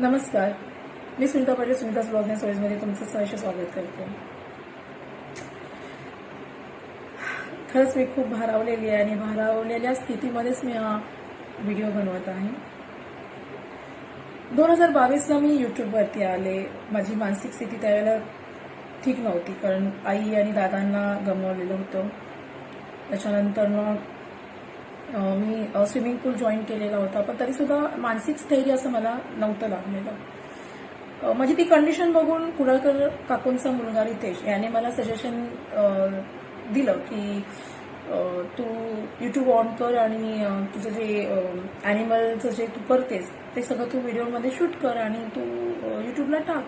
नमस्कार. मी सुनीता पाटील सुनीताच ब्लॉगमध्ये तुमचं सहर्ष स्वागत करते. खरंच मी खूप भारावलेली आहे आणि भारावलेल्या स्थितीमध्येच मी हा व्हिडिओ बनवत आहे. दोन हजार बावीसला मी युट्यूबवरती आले. माझी मानसिक स्थिती त्यावेळेला ठीक नव्हती कारण आई आणि दादांना गमावलेलं होतं. त्याच्यानंतर मग मी स्विमिंग पूल जॉईन केलेला होता पण तरीसुद्धा मानसिक स्थैर्य असं मला नव्हतं लागलेलं. माझी म्हणजे ती कंडिशन बघून कुडाळकर काकूंचा मुलगा रितेश याने मला सजेशन दिलं की तू युट्यूब ऑन कर आणि तुझं जे ॲनिमलचं जे तू करतेस ते सगळं तू व्हिडिओमध्ये शूट कर आणि तू युट्यूबला टाक.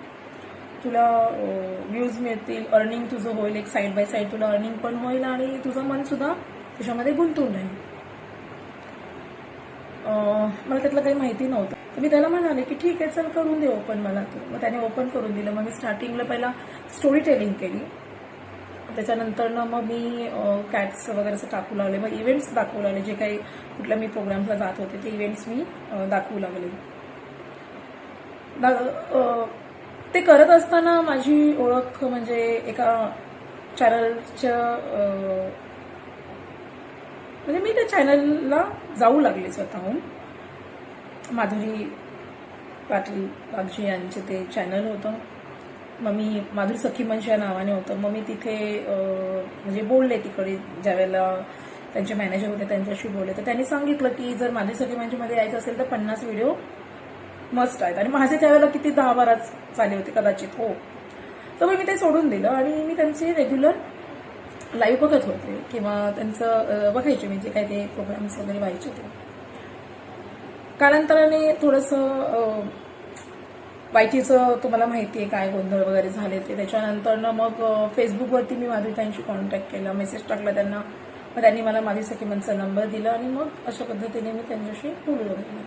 तुला व्ह्यूज मिळतील अर्निंग तुझं होईल एक साईड बाय साईड तुला अर्निंग पण होईल आणि तुझं मन सुद्धा त्याच्यामध्ये गुंतून राहील. मला त्यातलं काही माहिती नव्हतं. तर मी त्याला म्हणाले की ठीक आहे चल करून दे ओपन मला. तू मग त्याने ओपन करून दिलं. मग मी स्टार्टिंगला पहिला स्टोरी टेलिंग केली. त्याच्यानंतरनं मग मी कॅट्स वगैरे असं टाकू लागले. मग इव्हेंट्स दाखवू लागले. जे काही कुठल्या मी प्रोग्रामला जात होते ते इव्हेंट्स मी दाखवू लागले. ते करत असताना माझी ओळख म्हणजे एका चॅनलच्या म्हणजे मी त्या चॅनलला जाऊ लागले स्वतःहून. माधुरी पाटील बागजी यांचे ते चॅनल होतं. मग मी माधुरी सखी मंच या नावाने होतं. मग मी तिथे म्हणजे बोलले तिकडे ज्यावेळेला त्यांचे मॅनेजर होते त्यांच्याशी बोलले. तर त्यांनी सांगितलं की जर माधुरी सखी मंचमध्ये यायचं असेल तर पन्नास व्हिडिओ मस्त आहेत. आणि माझे त्यावेळेला किती दहा बाराच चाले होते कदाचित हो. तर मग मी ते सोडून दिलं आणि मी त्यांचे रेग्युलर लाईव्ह बघत होते किंवा त्यांचं बघायचे म्हणजे मी जे काही ते प्रोग्राम्स वगैरे व्हायचे ते. कालांतराने थोडंसं वायटीचं तुम्हाला माहिती आहे काय गोंधळ वगैरे झाले ते. त्याच्यानंतर मग फेसबुकवरती मी माधुरीताईंशी कॉन्टॅक्ट केला. मेसेज टाकला त्यांना. मग त्यांनी मला माधवी सखीमनचा नंबर दिला आणि मग अशा पद्धतीने मी त्यांच्याशी बोलू वगैरे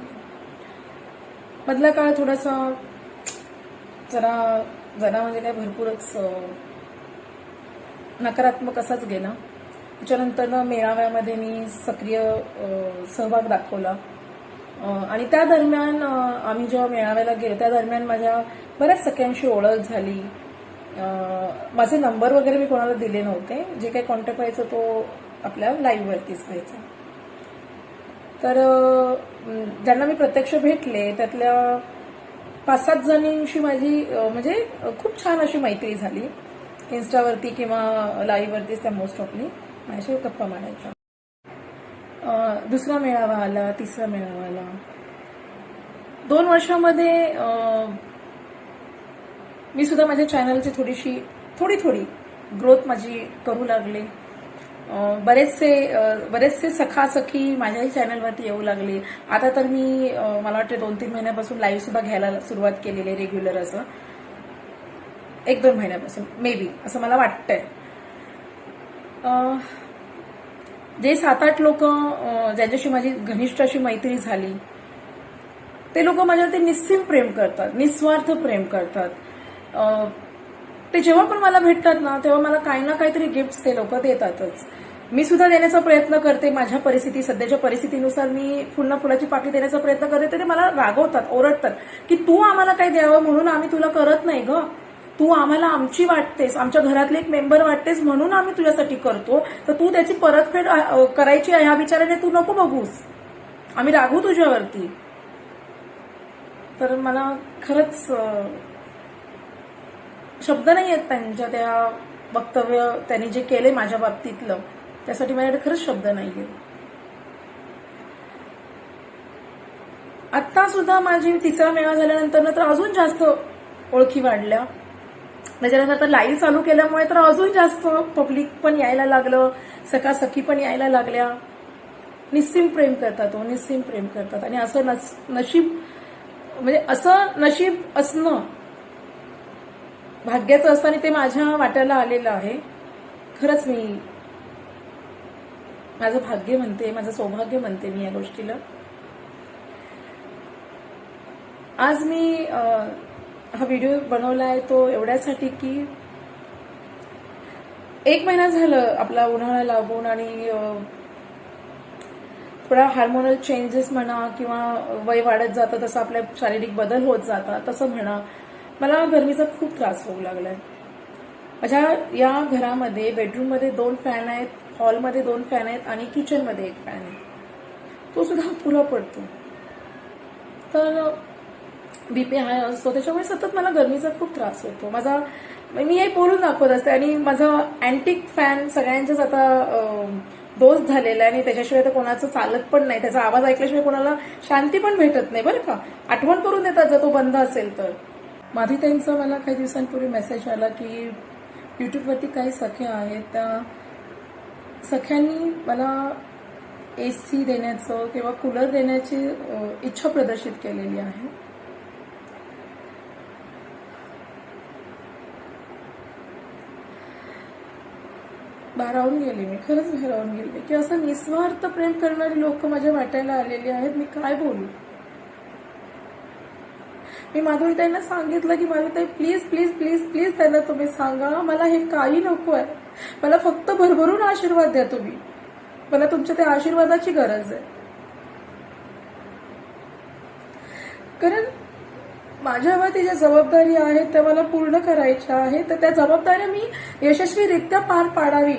मधला काळ थोडासा जरा जरा म्हणजे काय भरपूरच नकारात्मक असाच गेला. त्याच्यानंतर मेळाव्यामध्ये मी सक्रिय सहभाग दाखवला. आणि त्या दरम्यान आम्ही जेव्हा मेळाव्याला गेलो त्या दरम्यान माझ्या बऱ्याच सगळ्यांशी ओळख झाली. माझे नंबर वगैरे मी कोणाला दिले नव्हते. जे काही कॉन्टॅक्ट व्हायचं तो आपल्या लाईव्हवरतीच व्हायचा. तर ज्यांना मी प्रत्यक्ष भेटले त्यातल्या पाच सात जणींशी माझी म्हणजे खूप छान अशी मैत्री झाली. इन्स्टावरती किंवा लाईव्हवरतीच त्या मोस्ट ऑफली माझ्याशी गप्पा मारायच्या दुसरा मेळावा आला तिसरा मेळावा आला. दोन वर्षामध्ये मी सुद्धा माझ्या चॅनलची थोडीशी थोडी थोडी ग्रोथ माझी करू लागले. बरेचसे बरेचसे सखा सखी माझ्याही चॅनलवरती येऊ लागले. आता तर मी मला वाटतं दोन तीन महिन्यापासून लाईव्ह सुद्धा घ्यायला सुरुवात केलेली आहे रेग्युलर असं. एक दोन महिन्यापासून मे बी असं मला वाटतंय. जे सात आठ लोक ज्यांच्याशी माझी घनिष्ठ अशी मैत्री झाली ते लोक माझ्यावरती निस्सिम प्रेम करतात निस्वार्थ प्रेम करतात. ते जेव्हा पण मला भेटतात ना तेव्हा मला काही ना काहीतरी गिफ्ट ते लोक देतातच. मी सुद्धा देण्याचा प्रयत्न करते माझ्या परिस्थिती सध्याच्या परिस्थितीनुसार मी फुलना फुलाची पाकळी देण्याचा प्रयत्न करते ते मला रागवतात ओरडतात की तू आम्हाला काही द्यावं म्हणून आम्ही तुला करत नाही ग. तू आम्हाला आमची वाटतेस आमच्या घरातले एक मेंबर वाटतेस म्हणून आम्ही तुझ्यासाठी करतो. तर तू त्याची परतफेड करायची आहे ह्या विचाराने तू नको बघूस. आम्ही रागू तुझ्यावरती. तर मला खरंच शब्द नाही आहेत त्यांच्या त्या वक्तव्य त्यांनी जे केले माझ्या बाबतीतलं. त्यासाठी माझ्याकडे खरंच शब्द नाही आहेत आत्ता सुद्धा माझी तिसरा मेळा झाल्यानंतर तर अजून जास्त ओळखी वाढल्या. त्याच्यानंतर आता लाईव्ह चालू केल्यामुळे तर अजून जास्त पब्लिक पण यायला लागलं सखा सखी पण यायला लागल्या. निस्सीम प्रेम करतात हो निस्सीम प्रेम करतात. आणि असं नस- नशीब म्हणजे असं नशीब असणं भाग्याचं असतं आणि ते माझ्या वाट्याला आलेलं आहे. खरंच मी माझं भाग्य म्हणते माझं सौभाग्य म्हणते मी या गोष्टीला. आज मी हा व्हिडिओ बनवला आहे तो एवढ्यासाठी की एक महिना झालं आपला उन्हाळा लागून आणि थोडा हार्मोनल चेंजेस म्हणा किंवा वय वाढत जातं तसं आपल्या शारीरिक बदल होत जातात तसं म्हणा मला गरमीचा खूप त्रास होऊ लागलाय. माझ्या या घरामध्ये बेडरूममध्ये दोन फॅन आहेत हॉलमध्ये दोन फॅन आहेत आणि किचनमध्ये एक फॅन आहे. तो सुद्धा पुरा पडतो. तर बीपी हाय असतो. त्याच्यामुळे सतत मला गरमीचा खूप त्रास होतो. माझा मी हे बोलून दाखवत असते आणि माझा अँटिक फॅन सगळ्यांचाच आता दोष झालेला आहे आणि त्याच्याशिवाय तर कोणाचं चालत पण नाही. त्याचा आवाज ऐकल्याशिवाय कोणाला शांती पण भेटत नाही बरं का? आठवण करून देतात जर तो बंद असेल तर. माधुताईंचा मला काही दिवसांपूर्वी मेसेज आला की युट्यूबवरती काही सख्या आहेत. त्या सख्यांनी मला ए सी देण्याचं किंवा कूलर देण्याची इच्छा प्रदर्शित केलेली आहे. भारावून गेले मी खरंच भारावून गेले. की असं निस्वार्थ प्रेम करणारी लोक माझ्या वाटायला आलेली आहेत मी काय बोलू? मी माधुरीताईंना सांगितलं की माधुरीताई प्लीज प्लीज प्लीज प्लीज त्यांना तुम्ही सांगा मला हे काही नको आहे. मला फक्त भरभरून आशीर्वाद द्या तुम्ही. मला तुमच्या त्या आशीर्वादाची गरज आहे. कारण माझ्यावरती ज्या जबाबदारी आहेत त्या मला पूर्ण करायच्या आहेत तर त्या जबाबदाऱ्या मी यशस्वीरित्या पार पाडावी.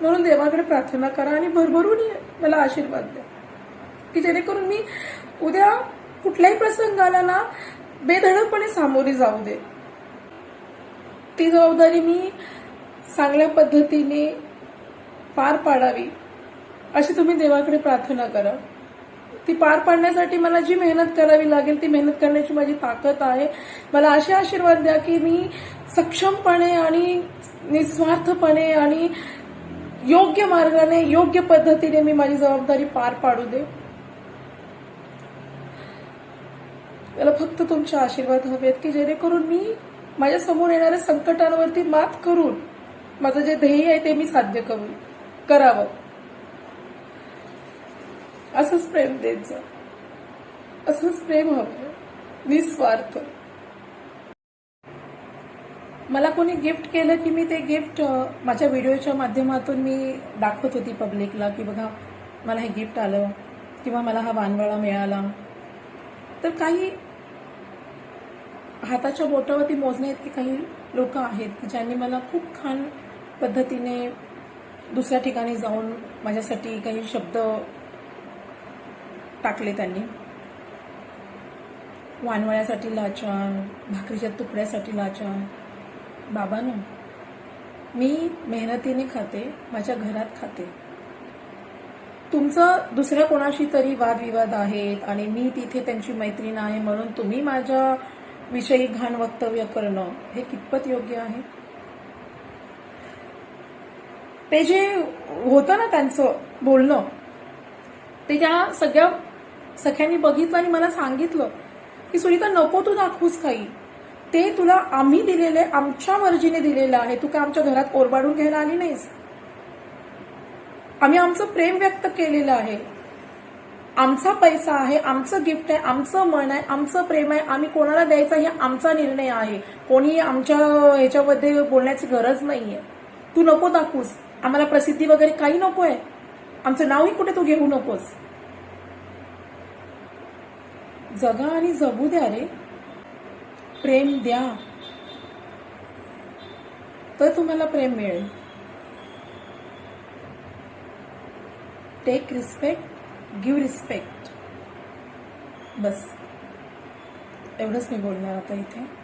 म्हणून देवाकडे प्रार्थना करा आणि भरभरून मला आशीर्वाद द्या. की जेणेकरून मी उद्या कुठल्याही प्रसंगाला ना बेधडकपणे सामोरी जाऊ दे. ती जबाबदारी मी चांगल्या पद्धतीने पार पाडावी. अशी तुम्ही देवाकडे प्रार्थना करा. ती पार पाडण्यासाठी मला जी मेहनत करावी लागेल ती मेहनत करण्याची माझी ताकद आहे. मला असे आशीर्वाद द्या की मी सक्षमपणे आणि निस्वार्थपणे आणि योग्य मार्गाने योग्य पद्धतीने मी माझी जबाबदारी पार पाडू दे. त्याला फक्त तुमचे आशीर्वाद हवेत की जेणेकरून मी माझ्यासमोर येणाऱ्या संकटांवरती मात करून माझं जे ध्येय आहे ते मी साध्य करू करावं. असंच प्रेम देत जा. असंच प्रेम हवं. निस्वार्थ. मला कोणी गिफ्ट केलं की मी ते गिफ्ट माझ्या व्हिडिओच्या माध्यमातून मी दाखवत होती पब्लिकला की बघा मला हे गिफ्ट आलं किंवा मला हा वानवळा मिळाला. तर काही हाताच्या बोटावरती मोजण्या इतके काही लोक आहेत की ज्यांनी मला खूप छान पद्धतीने दुसऱ्या ठिकाणी जाऊन माझ्यासाठी काही शब्द टाकले त्यांनी. वानवळ्यासाठी लाचार भाकरीच्या तुकड्यासाठी लाचार. बाबानो मी मेहनतीने खाते माझ्या घरात खाते. तुमचं दुसऱ्या कोणाशी तरी वादविवाद आहेत आणि मी तिथे त्यांची मैत्रीण आहे म्हणून तुम्ही माझ्या विषयी घाण वक्तव्य करणं हे कितपत योग्य आहे? ते जे होतं ना त्यांचं बोलणं ते त्या सगळ्या सख्यांनी बघितलं आणि मला सांगितलं की सुनीता नको तू दाखवूस काही. ते तुला आम्ही दिलेले आमच्या मर्जीने दिलेलं आहे. तू काय आमच्या घरात ओरबाडून घ्यायला आली नाहीस? आम्ही आमचं प्रेम व्यक्त केलेलं आहे. आमचा पैसा आहे आमचं गिफ्ट आहे आमचं मन आहे आमचं प्रेम आहे. आम्ही कोणाला द्यायचा हे आमचा निर्णय आहे. कोणी आमच्या ह्याच्यामध्ये बोलण्याची गरज नाहीये. तू नको दाखवूस. आम्हाला प्रसिद्धी वगैरे काही नको आहे. आमचं नावही कुठे तू घेऊ नकोस? जगा आणि जगू द्या रे. प्रेम द्या. तर तुम्हाला प्रेम मिळेल. टेक रिस्पेक्ट गिव्ह रिस्पेक्ट बस. एवढंच मी बोलणार आता इथे.